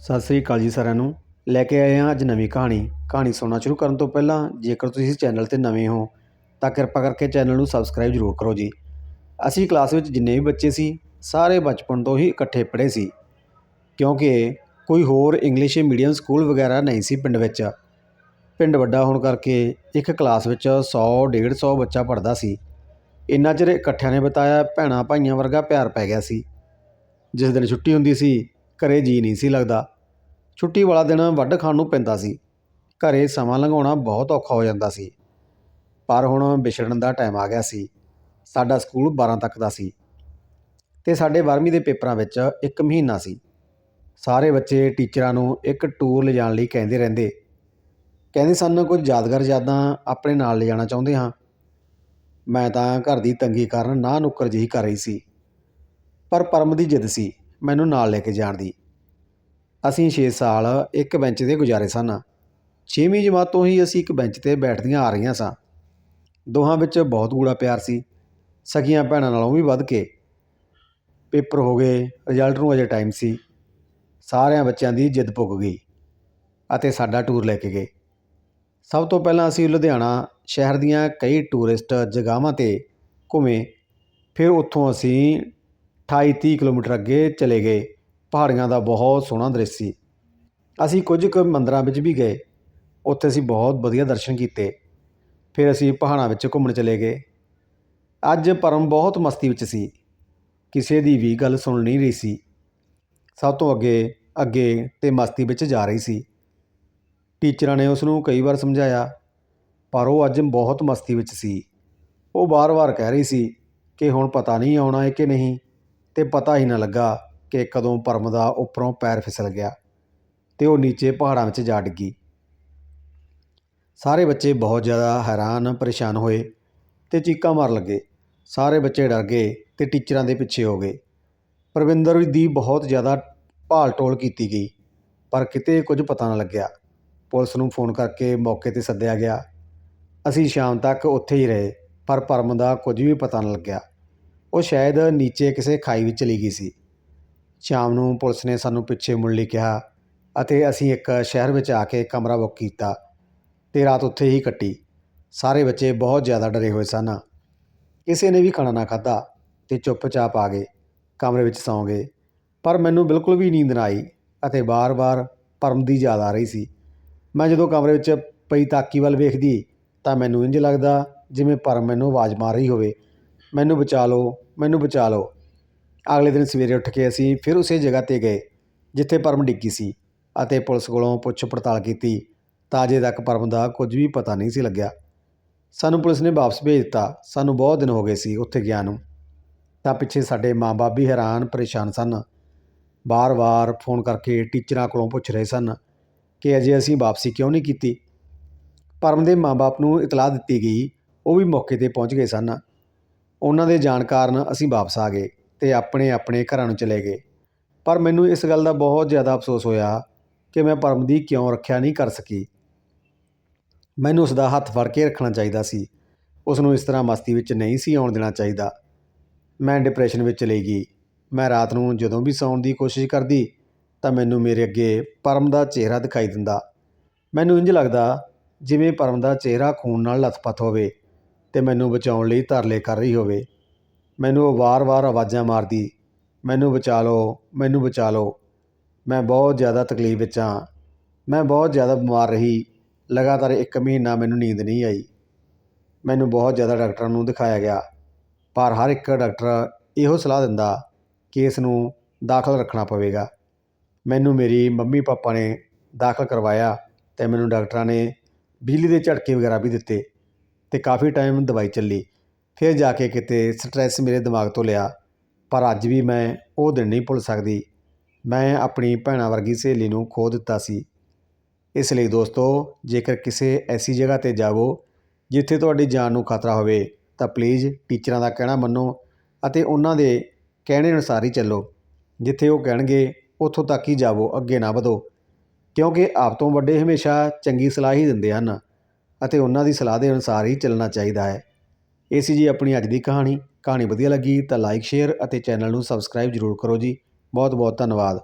ਸਤਿ ਸ੍ਰੀ ਅਕਾਲ ਜੀ ਸਾਰਿਆਂ ਨੂੰ। ਲੈ ਕੇ ਆਏ ਹਾਂ ਅੱਜ ਨਵੀਂ ਕਹਾਣੀ। ਕਹਾਣੀ ਸੁਣਨਾ ਸ਼ੁਰੂ ਕਰਨ ਤੋਂ ਪਹਿਲਾਂ ਜੇਕਰ ਤੁਸੀਂ ਇਸ ਚੈਨਲ ਤੇ ਨਵੇਂ ਹੋ, ਤਾਂ ਕਿਰਪਾ ਕਰਕੇ ਚੈਨਲ ਨੂੰ ਸਬਸਕ੍ਰਾਈਬ ਜ਼ਰੂਰ ਕਰੋ ਜੀ। ਅਸੀਂ ਕਲਾਸ ਵਿੱਚ ਜਿੰਨੇ ਵੀ ਬੱਚੇ ਸੀ, ਸਾਰੇ ਬਚਪਨ ਤੋਂ ਹੀ ਇਕੱਠੇ ਪੜ੍ਹੇ ਸੀ। ਕਿਉਂਕਿ ਕੋਈ ਹੋਰ ਇੰਗਲਿਸ਼ ਮੀਡੀਅਮ ਸਕੂਲ ਵਗੈਰਾ ਨਹੀਂ ਸੀ ਪਿੰਡ ਵਿੱਚ। ਪਿੰਡ ਵੱਡਾ ਹੋਣ ਕਰਕੇ ਇੱਕ ਕਲਾਸ ਵਿੱਚ 100 150 ਬੱਚਾ ਪੜ੍ਹਦਾ ਸੀ। ਇੰਨਾ ਚਿਰ ਇਕੱਠਿਆਂ ਨੇ ਬਿਤਾਇਆ, ਭੈਣਾਂ ਭਾਈਆਂ ਵਰਗਾ ਪਿਆਰ ਪੈ ਗਿਆ ਸੀ। ਜਿਸ ਦਿਨ ਛੁੱਟੀ ਹੁੰਦੀ ਸੀ ਘਰੇ ਜੀ ਨਹੀਂ ਸੀ ਲੱਗਦਾ। ਛੁੱਟੀ ਵਾਲਾ ਦਿਨ ਵੱਢ ਖਾਣ ਨੂੰ ਪੈਂਦਾ ਸੀ। ਘਰੇ ਸਮਾਂ ਲੰਘਾਉਣਾ ਬਹੁਤ ਔਖਾ ਹੋ ਜਾਂਦਾ ਸੀ। ਪਰ ਹੁਣ ਵਿਛੜਨ ਦਾ ਟਾਈਮ ਆ ਗਿਆ ਸੀ। ਸਾਡਾ ਸਕੂਲ 12 ਤੱਕ ਦਾ ਸੀ। ਤੇ ਸਾਡੇ 12ਵੀਂ ਦੇ ਪੇਪਰਾਂ ਵਿੱਚ ਇੱਕ ਮਹੀਨਾ ਸੀ। ਸਾਰੇ ਬੱਚੇ ਟੀਚਰਾਂ ਨੂੰ ਇੱਕ ਟੂਰ ਲਿਜਾਣ ਲਈ ਕਹਿੰਦੇ ਰਹਿੰਦੇ। ਕਹਿੰਦੇ ਸਨ, ਕੁਝ ਯਾਦਗਾਰ ਯਾਦਾਂ ਆਪਣੇ ਨਾਲ ਲਿਜਾਣਾ ਚਾਹੁੰਦੇ ਹਾਂ। ਮੈਂ ਤਾਂ ਘਰ ਦੀ ਤੰਗੀ ਕਾਰਨ ਨਾ ਨੁੱਕਰ ਜਿਹੀ ਕਰ ਰਹੀ ਸੀ। ਪਰ ਪਰਮ ਦੀ ਜਿੱਦ ਸੀ। ਮੈਨੂੰ ਨਾਲ ਲੈ ਕੇ ਜਾਣ ਦੀ। ਅਸੀਂ 6 ਸਾਲ ਇੱਕ ਬੈਂਚ ਤੇ ਗੁਜ਼ਾਰੇ ਸਨ 6ਵੀਂ ਜਮਾਤ ਤੋਂ ਹੀ ਅਸੀਂ ਇੱਕ ਬੈਂਚ ਤੇ ਬੈਠਦੀਆਂ ਆ ਰਹੀਆਂ ਸਾਂ। ਦੋਹਾਂ ਵਿੱਚ ਬਹੁਤ ਗੂੜਾ ਪਿਆਰ ਸੀ। ਸਕੀਆਂ ਭੈਣਾਂ ਨਾਲੋਂ ਵੀ ਵੱਧ ਕੇ। ਪੇਪਰ ਹੋ ਗਏ, ਰਿਜ਼ਲਟ ਨੂੰ ਅਜੇ ਟਾਈਮ ਸੀ। ਸਾਰਿਆਂ ਬੱਚਿਆਂ ਦੀ ਜਿੱਦ ਪੁੱਗ ਗਈ ਅਤੇ ਸਾਡਾ ਟੂਰ ਲੈ ਕੇ ਗਏ। ਸਭ ਤੋਂ ਪਹਿਲਾਂ ਅਸੀਂ ਲੁਧਿਆਣਾ ਸ਼ਹਿਰ ਦੀਆਂ ਕਈ ਟੂਰਿਸਟ ਜਗ੍ਹਾਵਾਂ ਤੇ ਘੁੰਮੇ। ਫਿਰ ਉੱਥੋਂ ਅਸੀਂ 28 30 ਕਿਲੋਮੀਟਰ ਅੱਗੇ ਚਲੇ ਗਏ। ਪਹਾੜੀਆਂ ਦਾ ਬਹੁਤ ਸੋਹਣਾ ਦ੍ਰਿਸ਼ ਸੀ। ਅਸੀਂ ਕੁਝ ਕੁ ਮੰਦਰਾਂ ਵਿੱਚ ਵੀ ਗਏ। ਉੱਥੇ ਅਸੀਂ ਬਹੁਤ ਵਧੀਆ ਦਰਸ਼ਨ ਕੀਤੇ। ਫਿਰ ਅਸੀਂ ਪਹਾੜਾਂ ਵਿੱਚ ਘੁੰਮਣ ਚਲੇ ਗਏ। ਅੱਜ ਪਰਮ ਬਹੁਤ ਮਸਤੀ ਵਿੱਚ ਸੀ। ਕਿਸੇ ਦੀ ਵੀ ਗੱਲ ਸੁਣ ਨਹੀਂ ਰਹੀ ਸੀ। ਸਭ ਤੋਂ ਅੱਗੇ ਅੱਗੇ ਤੇ ਮਸਤੀ ਵਿੱਚ ਜਾ ਰਹੀ ਸੀ। ਟੀਚਰਾਂ ਨੇ ਉਸ ਨੂੰ ਕਈ ਵਾਰ ਸਮਝਾਇਆ, ਪਰ ਉਹ ਅੱਜ ਬਹੁਤ ਮਸਤੀ ਵਿੱਚ ਸੀ। ਉਹ ਵਾਰ-ਵਾਰ ਕਹਿ ਰਹੀ ਸੀ ਕਿ ਹੁਣ ਪਤਾ ਨਹੀਂ ਆਉਣਾ ਹੈ ਕਿ ਨਹੀਂ। ਤੇ ਪਤਾ ਹੀ ਨਾ ਲੱਗਾ ਕਿ ਕਦੋਂ ਭਰਮ ਦਾ ਉੱਪਰੋਂ ਪੈਰ ਫਿਸਲ ਗਿਆ ਤੇ ਉਹ ਨੀਚੇ ਪਹਾੜਾਂ ਵਿੱਚ ਜਾ ਡਿੱਗੀ। ਸਾਰੇ ਬੱਚੇ ਬਹੁਤ ਜ਼ਿਆਦਾ ਹੈਰਾਨ, ਪਰੇਸ਼ਾਨ ਹੋਏ ਤੇ ਚੀਕਾਂ ਮਾਰ ਲੱਗੇ। ਸਾਰੇ ਬੱਚੇ ਡਰ ਗਏ ਤੇ ਟੀਚਰਾਂ ਦੇ ਪਿੱਛੇ ਹੋ ਗਏ। ਪ੍ਰਵਿੰਦਰ ਦੀ ਬਹੁਤ ਜ਼ਿਆਦਾ ਭਾਲ ਟੋਲ ਕੀਤੀ ਗਈ, ਪਰ ਕਿਤੇ ਕੁਝ ਪਤਾ ਨਾ ਲੱਗਿਆ। ਪੁਲਿਸ ਨੂੰ ਫੋਨ ਕਰਕੇ ਮੌਕੇ ਤੇ ਸੱਦਿਆ ਗਿਆ। ਅਸੀਂ ਸ਼ਾਮ ਤੱਕ ਉੱਥੇ ਹੀ ਰਹੇ, ਪਰ ਪਰਮ ਦਾ ਕੁਝ ਵੀ ਪਤਾ ਨਾ ਲੱਗਿਆ। ਉਹ ਸ਼ਾਇਦ ਨੀਚੇ ਕਿਸੇ ਖਾਈ ਵਿੱਚ ਚਲੀ ਗਈ ਸੀ। ਸ਼ਾਮ ਨੂੰ ਪੁਲਿਸ ਨੇ ਸਾਨੂੰ ਪਿੱਛੇ ਮੁੜ ਲਈ ਕਿਹਾ ਅਤੇ ਅਸੀਂ ਇੱਕ ਸ਼ਹਿਰ ਵਿੱਚ ਆ ਕੇ ਕਮਰਾ ਬੁੱਕ ਕੀਤਾ ਅਤੇ ਰਾਤ ਉੱਥੇ ਹੀ ਕੱਟੀ। ਸਾਰੇ ਬੱਚੇ ਬਹੁਤ ਜ਼ਿਆਦਾ ਡਰੇ ਹੋਏ ਸਨ। ਕਿਸੇ ਨੇ ਵੀ ਖਾਣਾ ਨਾ ਖਾਧਾ ਤੇ ਚੁੱਪਚਾਪ ਆ ਗਏ, ਕਮਰੇ ਵਿੱਚ ਸੌਂ ਗਏ। ਪਰ ਮੈਨੂੰ ਬਿਲਕੁਲ ਵੀ ਨੀਂਦ ਨਾ ਆਈ ਅਤੇ ਬਾਰ-ਬਾਰ ਪਰਮ ਦੀ ਯਾਦ ਆ ਰਹੀ ਸੀ। ਮੈਂ ਜਦੋਂ ਕਮਰੇ ਵਿੱਚ ਪਈ ਤਾਕੀ ਵੱਲ ਵੇਖਦੀ ਤਾਂ ਮੈਨੂੰ ਇੰਜ ਲੱਗਦਾ ਜਿਵੇਂ ਪਰਮ ਮੈਨੂੰ ਆਵਾਜ਼ ਮਾਰ ਰਹੀ ਹੋਵੇ। ਮੈਨੂੰ ਬਚਾ ਲਓ, ਮੈਨੂੰ ਬਚਾ ਲਓ। ਅਗਲੇ ਦਿਨ ਸਵੇਰੇ ਉੱਠ ਕੇ ਅਸੀਂ ਫਿਰ ਉਸੇ ਜਗ੍ਹਾ ਤੇ ਗਏ, ਜਿੱਥੇ ਪਰਮ ਡਿੱਗੀ ਸੀ ਅਤੇ ਪੁਲਿਸ ਕੋਲੋਂ ਪੁੱਛ ਪੜਤਾਲ ਕੀਤੀ। ਤਾਂ ਅਜੇ ਤੱਕ ਪਰਮ ਦਾ ਕੁਝ ਵੀ ਪਤਾ ਨਹੀਂ ਸੀ ਲੱਗਿਆ। ਸਾਨੂੰ ਪੁਲਿਸ ਨੇ ਵਾਪਸ ਭੇਜ ਦਿੱਤਾ। ਸਾਨੂੰ ਬਹੁਤ ਦਿਨ ਹੋ ਗਏ ਸੀ ਉੱਥੇ ਗਿਆ ਨੂੰ। ਤਾਂ ਪਿੱਛੇ ਸਾਡੇ ਮਾਂ-ਬਾਪ ਵੀ ਹੈਰਾਨ ਪਰੇਸ਼ਾਨ ਸਨ। ਬਾਰ-ਬਾਰ ਫੋਨ ਕਰਕੇ ਟੀਚਰਾਂ ਕੋਲੋਂ ਪੁੱਛ ਰਹੇ ਸਨ ਕਿ ਅਜੇ ਅਸੀਂ ਵਾਪਸੀ ਕਿਉਂ ਨਹੀਂ ਕੀਤੀ। ਪਰਮ ਦੇ ਮਾਂ-ਬਾਪ ਨੂੰ ਇਤਲਾਹ ਦਿੱਤੀ ਗਈ। ਉਹ ਵੀ ਮੌਕੇ ਤੇ ਪਹੁੰਚ ਗਏ ਸਨ। ਉਹਨਾਂ ਦੇ ਜਾਣ ਕਾਰਨ ਅਸੀਂ ਵਾਪਸ ਆ ਗਏ ਅਤੇ ਆਪਣੇ ਆਪਣੇ ਘਰਾਂ ਨੂੰ ਚਲੇ ਗਏ। ਪਰ ਮੈਨੂੰ ਇਸ ਗੱਲ ਦਾ ਬਹੁਤ ਜ਼ਿਆਦਾ ਅਫਸੋਸ ਹੋਇਆ ਕਿ ਮੈਂ ਪਰਮ ਦੀ ਕਿਉਂ ਰੱਖਿਆ ਨਹੀਂ ਕਰ ਸਕੀ। ਮੈਨੂੰ ਉਸ ਦਾ ਹੱਥ ਫੜ ਕੇ ਰੱਖਣਾ ਚਾਹੀਦਾ ਸੀ। ਉਸ ਨੂੰ ਇਸ ਤਰ੍ਹਾਂ ਮਸਤੀ ਵਿੱਚ ਨਹੀਂ ਸੀ ਆਉਣ ਦੇਣਾ ਚਾਹੀਦਾ। ਮੈਂ ਡਿਪਰੈਸ਼ਨ ਵਿੱਚ ਚਲੀ ਗਈ। ਮੈਂ ਰਾਤ ਨੂੰ ਜਦੋਂ ਵੀ ਸੌਣ ਦੀ ਕੋਸ਼ਿਸ਼ ਕਰਦੀ ਤਾਂ ਮੈਨੂੰ ਮੇਰੇ ਅੱਗੇ ਪਰਮ ਦਾ ਚਿਹਰਾ ਦਿਖਾਈ ਦਿੰਦਾ। ਮੈਨੂੰ ਇੰਜ ਲੱਗਦਾ ਜਿਵੇਂ ਪਰਮ ਦਾ ਚਿਹਰਾ ਖੂਨ ਨਾਲ ਲਥਪਥ ਹੋਵੇ। ਅਤੇ ਮੈਨੂੰ ਬਚਾਉਣ ਲਈ ਤਰਲੇ ਕਰ ਰਹੀ ਹੋਵੇ। ਮੈਨੂੰ ਉਹ ਵਾਰ-ਵਾਰ ਆਵਾਜ਼ਾਂ ਮਾਰਦੀ, ਮੈਨੂੰ ਬਚਾ ਲਓ, ਮੈਨੂੰ ਬਚਾ ਲਓ। ਮੈਂ ਬਹੁਤ ਜ਼ਿਆਦਾ ਤਕਲੀਫ ਵਿੱਚ ਹਾਂ। ਮੈਂ ਬਹੁਤ ਜ਼ਿਆਦਾ ਬਿਮਾਰ ਰਹੀ। ਲਗਾਤਾਰ ਇੱਕ ਮਹੀਨਾ ਮੈਨੂੰ ਨੀਂਦ ਨਹੀਂ ਆਈ। ਮੈਨੂੰ ਬਹੁਤ ਜ਼ਿਆਦਾ ਡਾਕਟਰਾਂ ਨੂੰ ਦਿਖਾਇਆ ਗਿਆ। ਪਰ ਹਰ ਇੱਕ ਡਾਕਟਰ ਇਹੋ ਸਲਾਹ ਦਿੰਦਾ ਕਿ ਇਸ ਨੂੰ ਦਾਖਲ ਰੱਖਣਾ ਪਵੇਗਾ। ਮੈਨੂੰ ਮੇਰੀ ਮੰਮੀ ਪਾਪਾ ਨੇ ਦਾਖਲ ਕਰਵਾਇਆ ਅਤੇ ਮੈਨੂੰ ਡਾਕਟਰਾਂ ਨੇ ਬਿਜਲੀ ਦੇ ਝਟਕੇ ਵਗੈਰਾ ਵੀ ਦਿੱਤੇ। ਤੇ ਕਾਫੀ ਟਾਈਮ ਦਵਾਈ ਚੱਲੀ। ਫਿਰ ਜਾ ਕੇ ਕਿਤੇ ਸਟ੍ਰੈਸ ਮੇਰੇ ਦਿਮਾਗ ਤੋਂ ਲਿਆ, ਪਰ ਅੱਜ ਵੀ ਮੈਂ ਉਹ ਦਿਨ ਨਹੀਂ ਭੁੱਲ ਸਕਦੀ। ਮੈਂ ਆਪਣੀ ਭੈਣਾਂ ਵਰਗੀ ਸਹੇਲੀ ਨੂੰ ਖੋ ਦਿੱਤਾ ਸੀ। ਇਸ ਲਈ ਦੋਸਤੋ, ਜੇਕਰ ਕਿਸੇ ਐਸੀ ਜਗ੍ਹਾ ਤੇ ਜਾਵੋ ਜਿੱਥੇ ਤੁਹਾਡੀ ਜਾਨ ਨੂੰ ਖਤਰਾ ਹੋਵੇ, ਤਾਂ ਪਲੀਜ਼ ਟੀਚਰਾਂ ਦਾ ਕਹਿਣਾ ਮੰਨੋ ਅਤੇ ਉਹਨਾਂ ਦੇ ਕਹਿਣੇ ਅਨੁਸਾਰ ਹੀ ਚੱਲੋ। ਜਿੱਥੇ ਉਹ ਕਹਿਣਗੇ, ਉੱਥੋਂ ਤੱਕ ਹੀ ਜਾਵੋ, ਅੱਗੇ ਨਾ ਵਧੋ। ਕਿਉਂਕਿ ਆਪ ਤੋਂ ਵੱਡੇ ਹਮੇਸ਼ਾ ਚੰਗੀ ਸਲਾਹ ਹੀ ਦਿੰਦੇ ਹਨ। ਅਤੇ ਉਹਨਾਂ ਦੀ ਸਲਾਹ ਦੇ ਅਨੁਸਾਰ ਹੀ ਚੱਲਣਾ ਚਾਹੀਦਾ ਹੈ। ਇਹ ਸੀ ਜੀ ਆਪਣੀ ਅੱਜ ਦੀ ਕਹਾਣੀ। ਕਹਾਣੀ ਵਧੀਆ ਲੱਗੀ ਤਾਂ ਲਾਈਕ ਸ਼ੇਅਰ ਅਤੇ ਚੈਨਲ ਨੂੰ ਸਬਸਕ੍ਰਾਈਬ ਜ਼ਰੂਰ ਕਰੋ ਜੀ। ਬਹੁਤ ਬਹੁਤ ਧੰਨਵਾਦ।